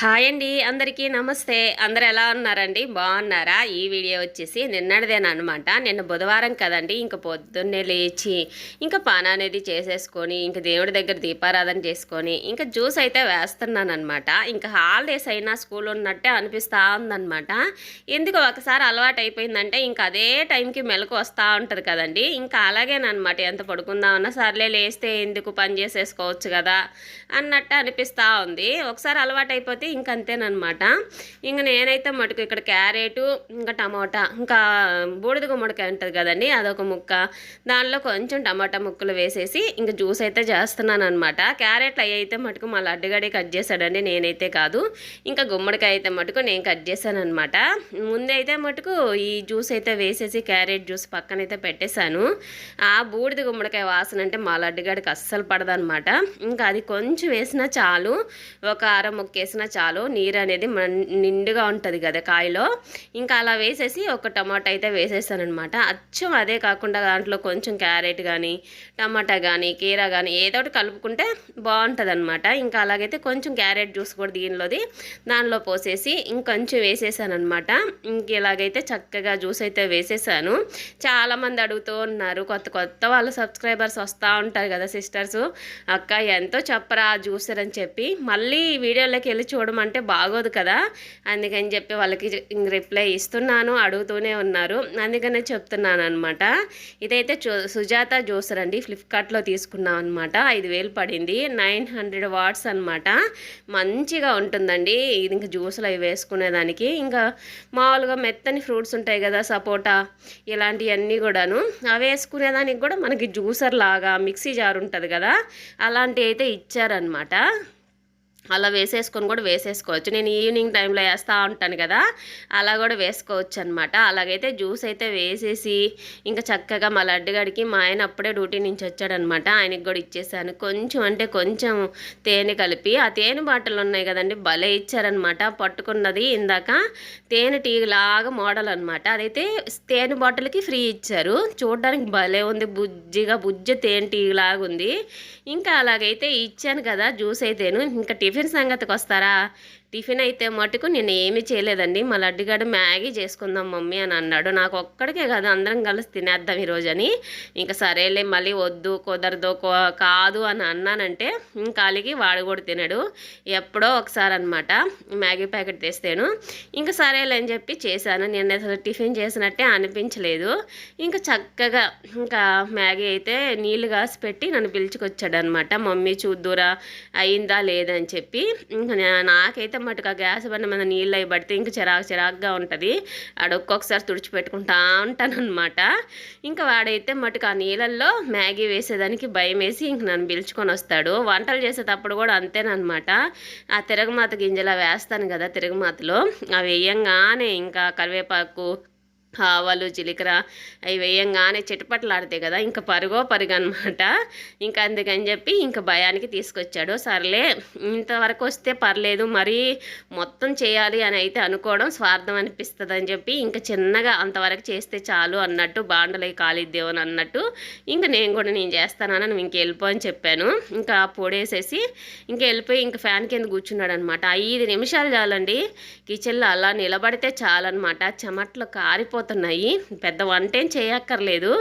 Hi అండి అందరికీ నమస్తే. అందరు ఎలా ఉన్నారండి? బాగున్నారా? ఈ వీడియో వచ్చేసి నిన్నటిదేనమాట నిన్న బుధవారం కదండి ఇంక పొద్దున్నే లేచి ఇంకా పాన అనేది చేసేసుకొని ఇంకా దేవుడి దగ్గర దీపారాధన చేసుకొని ఇంకా జ్యూస్ అయితే వేస్తున్నానమాట ఇంకా హాలిడేస్ అయినా స్కూల్ ఉన్నట్టే అనిపిస్తూ ఉందన్నమాట. ఎందుకు ఒకసారి అలవాటు అయిపోయిందంటే ఇంకా అదే టైంకి మెలకు వస్తూ ఉంటుంది కదండి. ఇంకా అలాగేనమాట ఎంత పడుకుందామన్నా సర్లే లేస్తే ఎందుకు పని చేసేసుకోవచ్చు కదా? అన్నట్టు అనిపిస్తూ ఉంది. ఒకసారి అలవాటు అయిపోతే ఇంక అంతేనమాట ఇంక నేనైతే మటుకు ఇక్కడ క్యారెట్ ఇంకా టమాటా ఇంకా బూడిద గుమ్మడికాయ ఉంటుంది కదండి అదొక ముక్క. దానిలో కొంచెం టమాటా ముక్కలు వేసేసి ఇంకా జ్యూస్ అయితే చేస్తున్నాను అనమాట క్యారెట్లు అవి అయితే మటుకు మా లడ్డుగాడే కట్ చేశాడండి నేనైతే కాదు. ఇంకా గుమ్మడికాయ అయితే మటుకు నేను కట్ చేశాను అనమాట ముందైతే మటుకు ఈ జ్యూస్ అయితే వేసేసి క్యారెట్ జ్యూస్ పక్కనైతే పెట్టేశాను. ఆ బూడిద గుమ్మడికాయ వాసన అంటే మా లడ్డుగాడికి అస్సలు పడదనమాట ఇంకా అది కొంచెం వేసినా చాలు ఒక అర ముక్క వేసినా చాలు నీరు అనేది మన్- నిండుగా ఉంటుంది కదా కాయలో. ఇంకా అలా వేసేసి ఒక టమాటా అయితే వేసేసానమాట అచ్చం అదే కాకుండా దాంట్లో కొంచెం క్యారెట్ కానీ టమాటా కానీ కీరా కానీ ఏదో ఒకటి కలుపుకుంటే బాగుంటుంది అనమాట ఇంకా అలాగైతే కొంచెం క్యారెట్ జ్యూస్ కూడా దీనిలోది. దానిలో పోసేసి ఇంకొంచెం వేసేసానమాట ఇంక ఇలాగైతే చక్కగా జ్యూస్ అయితే వేసేసాను. చాలామంది అడుగుతూ ఉన్నారు. కొత్త కొత్త వాళ్ళ సబ్స్క్రైబర్స్ వస్తూ ఉంటారు కదా సిస్టర్స్. అక్క ఎంతో చెప్పరా జ్యూసర్ అని చెప్పి. మళ్ళీ వీడియోలోకి వెళ్ళి అంటే బాగోదు కదా? అందుకని చెప్పి వాళ్ళకి రిప్లై ఇస్తున్నాను అడుగుతూనే ఉన్నారు. అందుకనే చెప్తున్నాను అనమాట ఇదైతే చు- సుజాత జ్యూసర్ అండి. ఫ్లిప్కార్ట్లో తీసుకున్నాం అనమాట ఐదు వేలు పడింది. నైన్ హండ్రెడ్ వాట్స్ అనమాట మంచిగా ఉంటుందండి. ఇది ఇంకా జ్యూస్లో అవి వేసుకునేదానికి. ఇంకా మామూలుగా మెత్తని ఫ్రూట్స్ ఉంటాయి కదా సపోటా ఇలాంటివన్నీ కూడాను. అవి వేసుకునేదానికి కూడా మనకి జ్యూసర్ లాగా మిక్సీ జార్ ఉంటుంది కదా అలాంటివి అయితే ఇచ్చారనమాట అలా వేసేసుకొని కూడా వేసేసుకోవచ్చు. నేను ఈవినింగ్ టైంలో వేస్తూ ఉంటాను కదా అలా కూడా వేసుకోవచ్చు అనమాట అలాగైతే జ్యూస్ అయితే వేసేసి ఇంకా చక్కగా మా లడ్డుగాడికి మా ఆయన అప్పుడే డ్యూటీ నుంచి వచ్చాడనమాట ఆయనకి కూడా ఇచ్చేసాను. కొంచెం అంటే కొంచెం తేనె కలిపి ఆ తేనె బాటలు ఉన్నాయి కదండి భలే ఇచ్చారనమాట పట్టుకున్నది ఇందాక తేనె టీలాగా మోడల్ అనమాట అదైతే తేనె బాటిల్కి ఫ్రీ ఇచ్చారు. చూడడానికి భలే ఉంది. బుజ్జిగా బుజ్జి తేనె టీ లాగా ఉంది ఇంకా అలాగైతే ఇచ్చాను కదా జ్యూస్ అయితేను. ఇంకా టిఫిన్ సంగతికి వస్తారా టిఫిన్ అయితే మటుకు నేను ఏమీ చేయలేదండి. మా లడ్డుగాడు మ్యాగీ చేసుకుందాం మమ్మీ అని అన్నాడు. నాకు ఒక్కడికే కాదు అందరం కలిసి తినేద్దాం ఈరోజు అని ఇంకా సరేలే మళ్ళీ వద్దు కుదరదు కో- కాదు అని అన్నానంటే ఇంకా అలిగి వాడు కూడా తినడు. ఎప్పుడో ఒకసారి అనమాట మ్యాగీ ప్యాకెట్ తెస్తాను. ఇంకా సరేలే అని చెప్పి చేశాను. నేను అసలు టిఫిన్ చేసినట్టే అనిపించలేదు. ఇంకా చక్కగా ఇంకా మ్యాగీ అయితే నీళ్ళు కాసి పెట్టి నన్ను పిలుచుకొచ్చాడు అనమాట మమ్మీ చూద్దురా అయిందా లేదని చెప్పి. ఇంకా నాకైతే నాకైతే మటుకు ఆ గ్యాస్ బండ మీద నీళ్ళు అవి పడితే ఇంకా చిరాకు చిరాకుగా ఉంటుంది. ఆడ ఒక్కొక్కసారి తుడిచిపెట్టుకుంటా ఉంటానమాట ఇంకా వాడైతే మటుకు ఆ నీళ్ళల్లో మ్యాగీ వేసేదానికి భయం వేసి ఇంక నన్ను పిలుచుకొని వస్తాడు. వంటలు చేసేటప్పుడు కూడా అంతేనమాట ఆ తిరగమాత గింజలు వేస్తాను కదా తిరగమాతలో. అవి వేయంగానే ఇంకా కరివేపాకు ఆవాలు జీలకర్ర అవి వేయంగానే చిటపట్లాడతాయి కదా ఇంకా పరుగో పరుగు అనమాట ఇంకా అందుకని చెప్పి ఇంకా భయానికి తీసుకొచ్చాడు. సర్లే ఇంతవరకు వస్తే పర్లేదు మరీ మొత్తం చేయాలి అని అయితే అనుకోవడం స్వార్థం అనిపిస్తుంది అని చెప్పి ఇంకా చిన్నగా అంతవరకు చేస్తే చాలు అన్నట్టు బాండలై కాలిద్దేమని అన్నట్టు ఇంకా నేను కూడా నేను చేస్తానని నువ్వు ఇంక వెళ్ళిపో అని చెప్పాను. ఇంకా పొడేసేసి ఇంకా వెళ్ళిపోయి ఇంకా ఫ్యాన్ కింద కూర్చున్నాడు అనమాట ఐదు నిమిషాలు చాలండి. కిచెన్లో అలా నిలబడితే చాలన్నమాట. చెమట్లు అయిపోతున్నాయి పెద్ద వంట ఏం చేయక్కర్లేదు.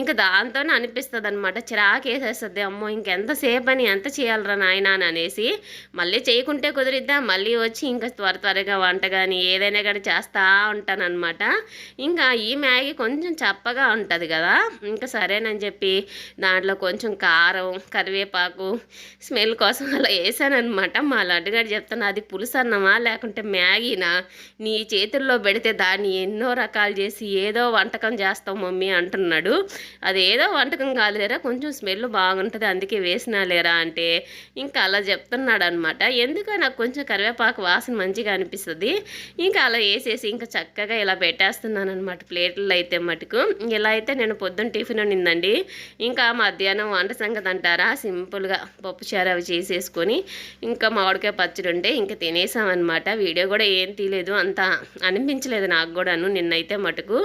ఇంకా దాంతోనే అనిపిస్తుంది అనమాట చిరాకు వేసేస్తుంది. అమ్మో ఇంకెంతసేపు అని ఎంత చేయాలరా నాయన అని అనేసి మళ్ళీ చేయకుంటే కుదిరిద్దా? మళ్ళీ వచ్చి ఇంకా త్వర త్వరగా వంట కానీ ఏదైనా కానీ చేస్తూ ఉంటానన్నమాట. ఇంకా ఈ మ్యాగీ కొంచెం చప్పగా ఉంటుంది కదా. ఇంకా సరేనని చెప్పి దాంట్లో కొంచెం కారం కరివేపాకు స్మెల్ కోసం అలా వేసానమాట మా లడ్డుగాడు చెప్తాను అది పులుసు అన్నమా లేకుంటే మ్యాగీనా? నీ చేతుల్లో పెడితే దాన్ని ఎన్నో రకాలు చేసి ఏదో వంటకం చేస్తాం మమ్మీ అంటున్నాడు. అది ఏదో వంటకం కాదులేరా కొంచెం స్మెల్ బాగుంటుంది అందుకే వేసినా లేరా అంటే ఇంకా అలా చెప్తున్నాడు అనమాట ఎందుకో నాకు కొంచెం కరివేపాకు వాసన మంచిగా అనిపిస్తుంది. ఇంకా అలా వేసేసి ఇంకా చక్కగా ఇలా పెట్టేస్తున్నాను అనమాట ప్లేట్లలో అయితే మటుకు. ఇలా అయితే నేను పొద్దున్న టిఫిన్ ఉండిందండి ఇంకా మధ్యాహ్నం వంట సంగతి అంటారా? సింపుల్గా పప్పుచారు అవి చేసేసుకొని ఇంకా మామిడికాయ పచ్చడి ఉంటే ఇంకా తినేసామన్నమాట. వీడియో కూడా ఏం తీయలేదు అంత అనిపించలేదు నాకు కూడాను. నిన్నైతే మటుకు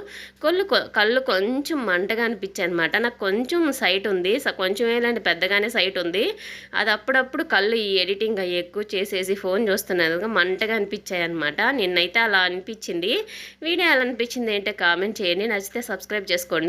కళ్ళు కళ్ళు కొంచెం మంటగా అనిపించాయి అనమాట నాకు కొంచెం సైట్ ఉంది. కొంచెం ఏలాంటి పెద్దగానే సైట్ ఉంది. అది అప్పుడప్పుడు కళ్ళు ఈ ఎడిటింగ్ అయ్యి ఎక్కువ చేసేసి ఫోన్ చూస్తున్నాను మంటగా అనిపించాయి అనమాట నిన్నైతే అలా అనిపించింది. వీడియో ఎలా అనిపించింది ఏంటో కామెంట్ చేయండి. నచ్చితే సబ్స్క్రైబ్ చేసుకోండి.